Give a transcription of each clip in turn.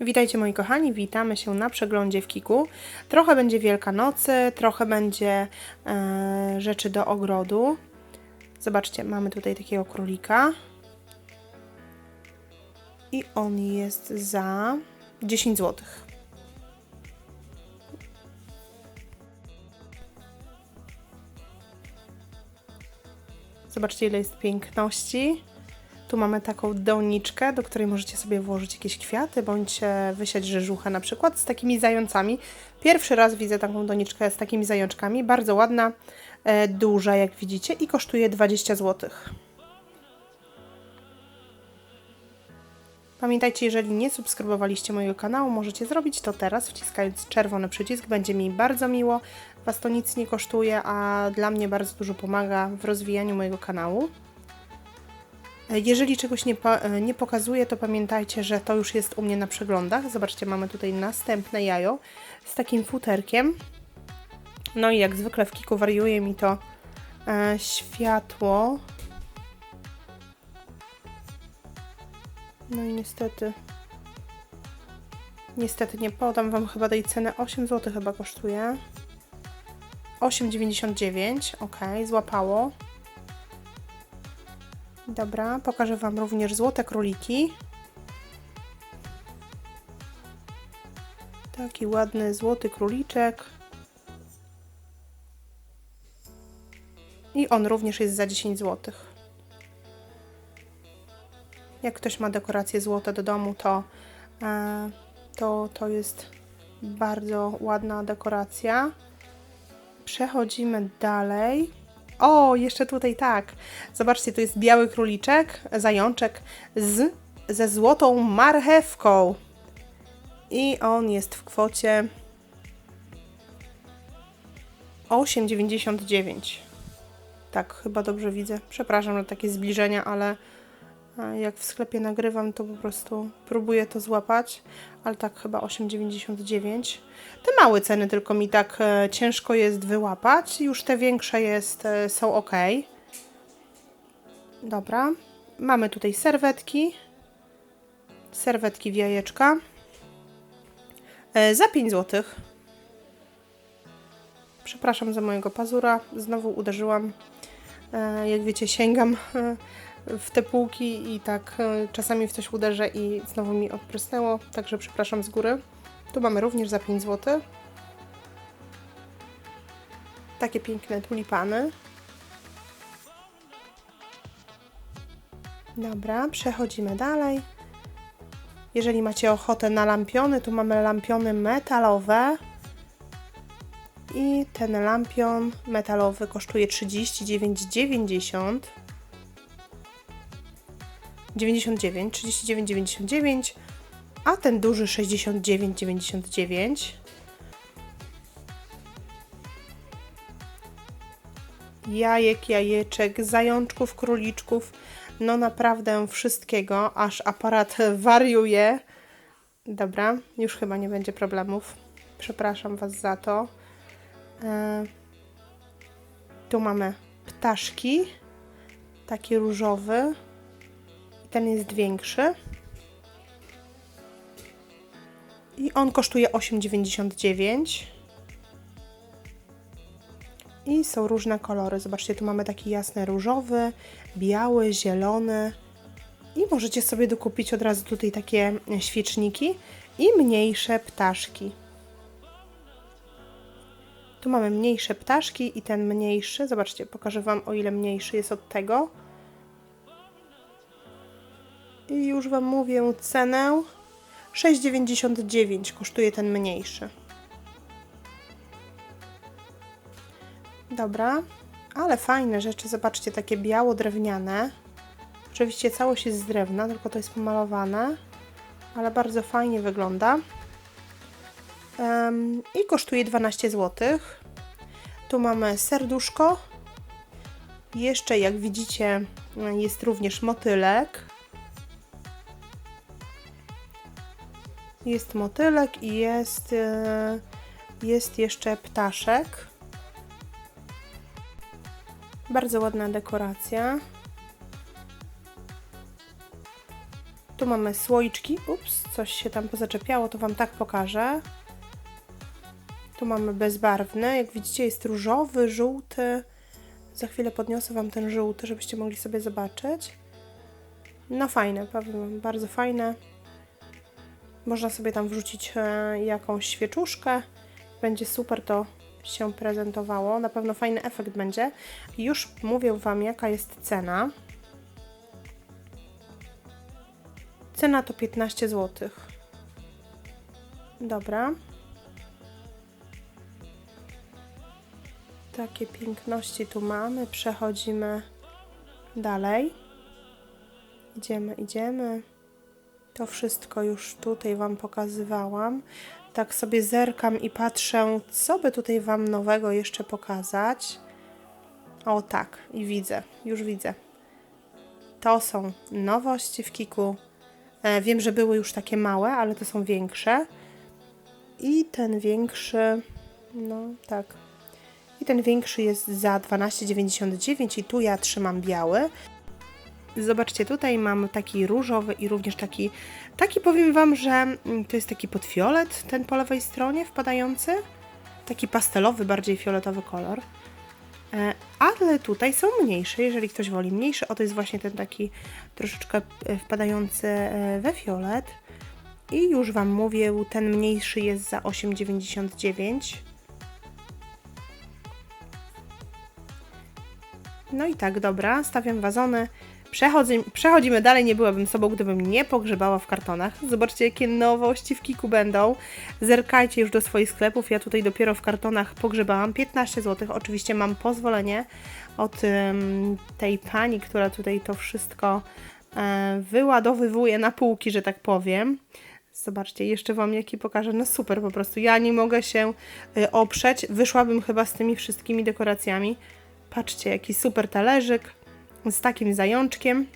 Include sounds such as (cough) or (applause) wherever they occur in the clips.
Witajcie moi kochani, witamy się na przeglądzie w Kiku. Trochę będzie Wielkanocy, trochę będzie e, rzeczy do ogrodu. Zobaczcie, mamy tutaj takiego królika. I on jest za 10 zł. Zobaczcie, ile jest piękności. Tu mamy taką doniczkę, do której możecie sobie włożyć jakieś kwiaty, bądź wysiać rzeżuchę na przykład z takimi zającami. Pierwszy raz widzę taką doniczkę z takimi zajączkami. Bardzo ładna, e, duża jak widzicie i kosztuje 20 zł. Pamiętajcie, jeżeli nie subskrybowaliście mojego kanału, możecie zrobić to teraz, wciskając czerwony przycisk. Będzie mi bardzo miło. Was to nic nie kosztuje, a dla mnie bardzo dużo pomaga w rozwijaniu mojego kanału. Jeżeli czegoś nie, po, nie pokazuję, to pamiętajcie, że to już jest u mnie na przeglądach. Zobaczcie, mamy tutaj następne jajo z takim futerkiem. No i jak zwykle w kiku wariuje mi to e, światło. No i niestety, niestety nie podam Wam chyba tej ceny. 8 zł chyba kosztuje. 8,99. Ok, złapało. Dobra, pokażę Wam również złote króliki. Taki ładny złoty króliczek. I on również jest za 10 zł. Jak ktoś ma dekoracje złote do domu, to, e, to, to jest bardzo ładna dekoracja. Przechodzimy dalej. O, jeszcze tutaj tak. Zobaczcie, tu jest biały króliczek, zajączek z, ze złotą marchewką. I on jest w kwocie 8,99. Tak, chyba dobrze widzę. Przepraszam za takie zbliżenia, ale jak w sklepie nagrywam, to po prostu próbuję to złapać, ale tak chyba 8,99. Te małe ceny tylko mi tak e, ciężko jest wyłapać, już te większe jest, e, są ok. Dobra, mamy tutaj serwetki, serwetki w jajeczka e, za 5 zł. Przepraszam za mojego pazura, znowu uderzyłam. Jak wiecie, sięgam (laughs) w te półki i tak e, czasami w coś uderzę i znowu mi odprysnęło, także przepraszam z góry. Tu mamy również za 5 zł. Takie piękne tulipany. Dobra, przechodzimy dalej. Jeżeli macie ochotę na lampiony, tu mamy lampiony metalowe. I ten lampion metalowy kosztuje 39,90. 99, 39,99, a ten duży 69,99. Jajek, jajeczek, zajączków, króliczków, no naprawdę wszystkiego, aż aparat (laughs) wariuje. Dobra, już chyba nie będzie problemów. Przepraszam Was za to. E, tu mamy ptaszki, taki różowy. Ten jest większy. I on kosztuje 8,99. I są różne kolory. Zobaczcie, tu mamy taki jasny różowy, biały, zielony. I możecie sobie dokupić od razu tutaj takie świeczniki i mniejsze ptaszki. Tu mamy mniejsze ptaszki i ten mniejszy. Zobaczcie, pokażę Wam o ile mniejszy jest od tego. I już Wam mówię cenę. 6,99 kosztuje ten mniejszy. Dobra, ale fajne rzeczy. Zobaczcie, takie biało-drewniane. Oczywiście całość jest z drewna, tylko to jest pomalowane, ale bardzo fajnie wygląda. Um, I kosztuje 12 zł. Tu mamy serduszko. Jeszcze, jak widzicie, jest również motylek. Jest motylek i jest, e, jest jeszcze ptaszek. Bardzo ładna dekoracja. Tu mamy słoiczki. Ups, coś się tam pozaczepiało, to Wam tak pokażę. Tu mamy bezbarwny. Jak widzicie, jest różowy, żółty. Za chwilę podniosę Wam ten żółty, żebyście mogli sobie zobaczyć. No fajne, bardzo fajne. Można sobie tam wrzucić e, jakąś świeczuszkę. Będzie super to się prezentowało. Na pewno fajny efekt będzie. Już mówię Wam, jaka jest cena. Cena to 15 zł. Dobra. Takie piękności tu mamy. Przechodzimy dalej. Idziemy, idziemy. To wszystko już tutaj Wam pokazywałam. Tak sobie zerkam i patrzę, co by tutaj Wam nowego jeszcze pokazać. O tak, i widzę, już widzę. To są nowości w Kiku. E, wiem, że były już takie małe, ale to są większe. I ten większy, no tak. I ten większy jest za 12,99 i tu ja trzymam biały. Zobaczcie, tutaj mam taki różowy i również taki, taki powiem Wam, że mm, to jest taki podfiolet, ten po lewej stronie wpadający. Taki pastelowy, bardziej fioletowy kolor. E, ale tutaj są mniejsze, jeżeli ktoś woli mniejszy. O, to jest właśnie ten taki troszeczkę e, wpadający e, we fiolet. I już Wam mówię, ten mniejszy jest za 8,99. No i tak, dobra, stawiam wazony. Przechodzimy, przechodzimy dalej, nie byłabym sobą, gdybym nie pogrzebała w kartonach. Zobaczcie, jakie nowości w Kiku będą. Zerkajcie już do swoich sklepów. Ja tutaj dopiero w kartonach pogrzebałam. 15 zł. Oczywiście mam pozwolenie od um, tej pani, która tutaj to wszystko e, wyładowywuje na półki, że tak powiem. Zobaczcie, jeszcze Wam jaki pokażę. No super po prostu. Ja nie mogę się y, oprzeć. Wyszłabym chyba z tymi wszystkimi dekoracjami. Patrzcie, jaki super talerzyk z takim zajączkiem.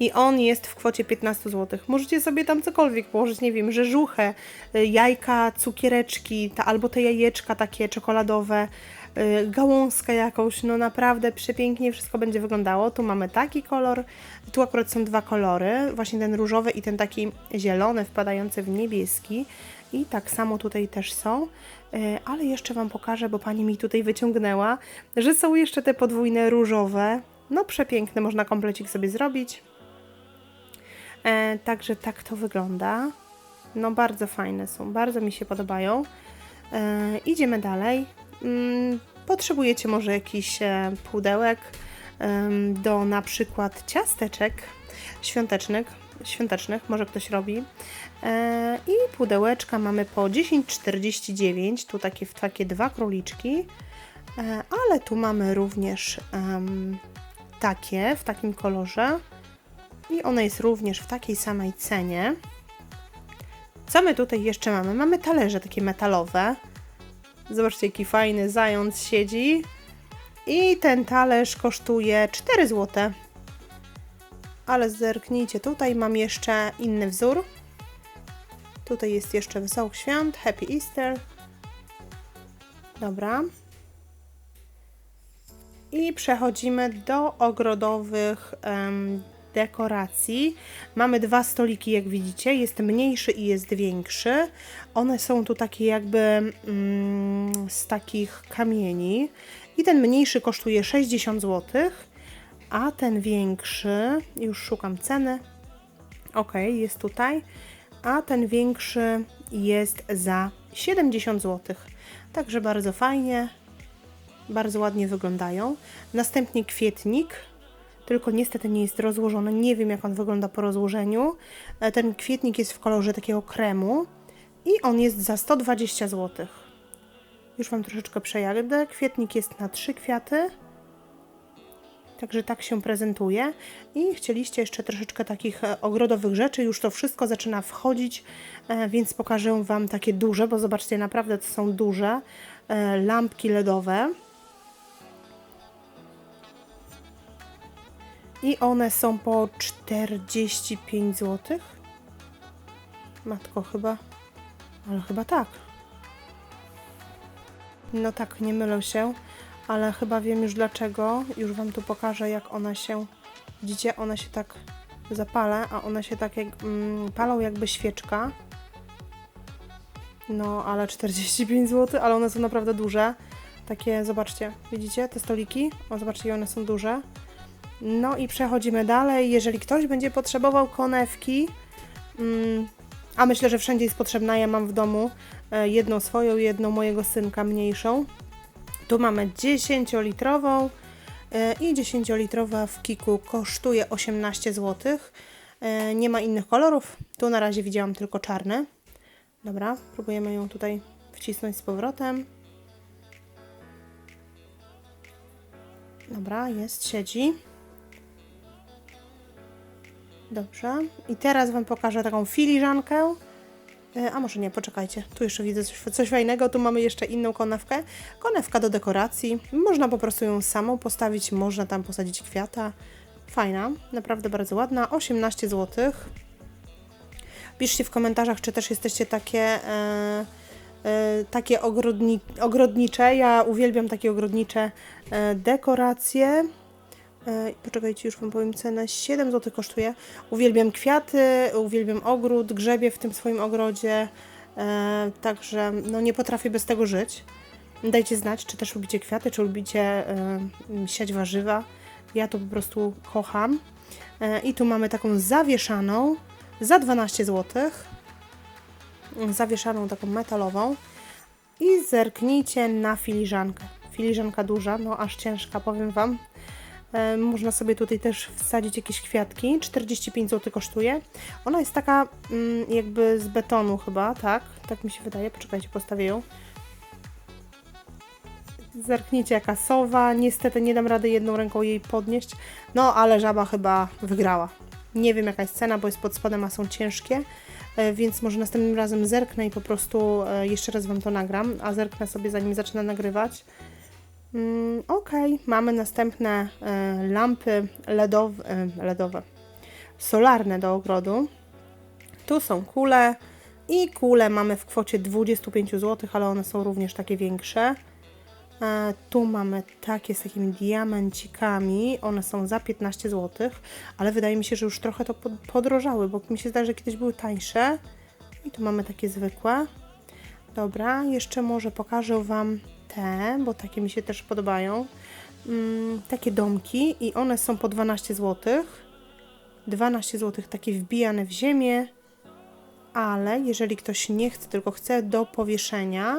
I on jest w kwocie 15 zł. Możecie sobie tam cokolwiek położyć, nie wiem, rzeżuchę, y, jajka, cukiereczki, ta, albo te jajeczka takie czekoladowe, yy, gałązkę jakąś, no naprawdę przepięknie wszystko będzie wyglądało. Tu mamy taki kolor, tu akurat są dwa kolory, właśnie ten różowy i ten taki zielony wpadający w niebieski. I tak samo tutaj też są, e, ale jeszcze Wam pokażę, bo Pani mi tutaj wyciągnęła, że są jeszcze te podwójne różowe. No przepiękne, można komplecik sobie zrobić. E, także tak to wygląda. No bardzo fajne są, bardzo mi się podobają. E, idziemy dalej. Mm, potrzebujecie może jakiś pudełek do na przykład ciasteczek świątecznych, świątecznych, może ktoś robi. E, I pudełeczka mamy po 10,49, tu takie, takie dwa króliczki, e, ale tu mamy również um, takie w takim kolorze i one jest również w takiej samej cenie. Co my tutaj jeszcze mamy? Mamy talerze takie metalowe. Zobaczcie, jaki fajny zając siedzi. I ten talerz kosztuje 4 zł. Ale zerknijcie, tutaj mam jeszcze inny wzór. Tutaj jest jeszcze Wesołych Świąt, Happy Easter. Dobra. I przechodzimy do ogrodowych um, dekoracji. Mamy dwa stoliki, jak widzicie. Jest mniejszy i jest większy. One są tu takie jakby mm, z takich kamieni. I ten mniejszy kosztuje 60 zł, a ten większy, już szukam ceny. Ok, jest tutaj a ten większy jest za 70 zł. Także bardzo fajnie, bardzo ładnie wyglądają. Następnie kwietnik, tylko niestety nie jest rozłożony. Nie wiem, jak on wygląda po rozłożeniu. E, ten kwietnik jest w kolorze takiego kremu i on jest za 120 zł. Już Wam troszeczkę przejadę. Kwietnik jest na trzy kwiaty. Także tak się prezentuje. I chcieliście jeszcze troszeczkę takich e, ogrodowych rzeczy. Już to wszystko zaczyna wchodzić, e, więc pokażę Wam takie duże, bo zobaczcie, naprawdę to są duże e, lampki LEDowe. I one są po 45 zł. Matko chyba, ale chyba tak. No tak, nie mylę się ale chyba wiem już dlaczego. Już Wam tu pokażę, jak ona się, widzicie, ona się tak zapalę, a one się tak jak, mm, palą jakby świeczka. No, ale 45 zł, ale one są naprawdę duże. Takie, zobaczcie, widzicie te stoliki? O, zobaczcie, one są duże. No i przechodzimy dalej. Jeżeli ktoś będzie potrzebował konewki, mm, a myślę, że wszędzie jest potrzebna, ja mam w domu e, jedną swoją, jedną mojego synka mniejszą. Tu mamy 10-litrową e, i 10-litrowa w Kiku kosztuje 18 zł. E, Nie ma innych kolorów. Tu na razie widziałam tylko czarny. Dobra, próbujemy ją tutaj wcisnąć z powrotem. Dobra, jest, siedzi. Dobrze. I teraz Wam pokażę taką filiżankę. E, A może nie, poczekajcie. Tu jeszcze widzę coś, coś fajnego. Tu mamy jeszcze inną konewkę. Konewka do dekoracji. Można po prostu ją samą postawić, można tam posadzić kwiata. Fajna, naprawdę bardzo ładna. 18 zł. Piszcie w komentarzach, czy też jesteście takie, e, e, takie ogrodni, ogrodnicze. Ja uwielbiam takie ogrodnicze dekoracje. E, poczekajcie, już Wam powiem cenę. 7 zł kosztuje. Uwielbiam kwiaty, uwielbiam ogród, grzebię w tym swoim ogrodzie. E, także no, nie potrafię bez tego żyć. Dajcie znać, czy też lubicie kwiaty, czy lubicie e, siać warzywa. Ja to po prostu kocham. I tu mamy taką zawieszaną za 12 zł. Zawieszaną taką metalową. I zerknijcie na filiżankę. Filiżanka duża, no aż ciężka, powiem Wam. Można sobie tutaj też wsadzić jakieś kwiatki. 45 zł kosztuje. Ona jest taka mm, jakby z betonu chyba, tak? Tak mi się wydaje. Poczekajcie, postawię ją. Zerknijcie jaka sowa. Niestety nie dam rady jedną ręką jej podnieść. No, ale żaba chyba wygrała. Nie wiem jaka jest cena, bo jest pod spodem, a są ciężkie. E, Więc może następnym razem zerknę i po prostu e, jeszcze raz Wam to nagram, a zerknę sobie zanim zacznę nagrywać. Mm, ok, mamy następne e, lampy LEDowe, LEDowe, solarne do ogrodu. Tu są kule i kule mamy w kwocie 25 zł, ale one są również takie większe. E, tu mamy takie z takimi diamencikami, one są za 15 zł, ale wydaje mi się, że już trochę to pod- podrożały, bo mi się zdaje, że kiedyś były tańsze. I tu mamy takie zwykłe. Dobra, jeszcze może pokażę Wam te, bo takie mi się też podobają. Mm, takie domki i one są po 12 zł. 12 zł takie wbijane w ziemię, ale jeżeli ktoś nie chce, tylko chce do powieszenia,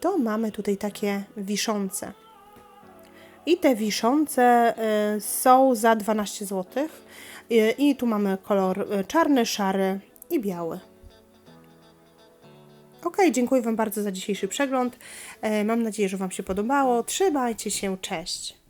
to mamy tutaj takie wiszące. I te wiszące y, są za 12 zł. Y, I tu mamy kolor y, czarny, szary i biały. Ok, dziękuję Wam bardzo za dzisiejszy przegląd. E, Mam nadzieję, że Wam się podobało. Trzymajcie się, cześć.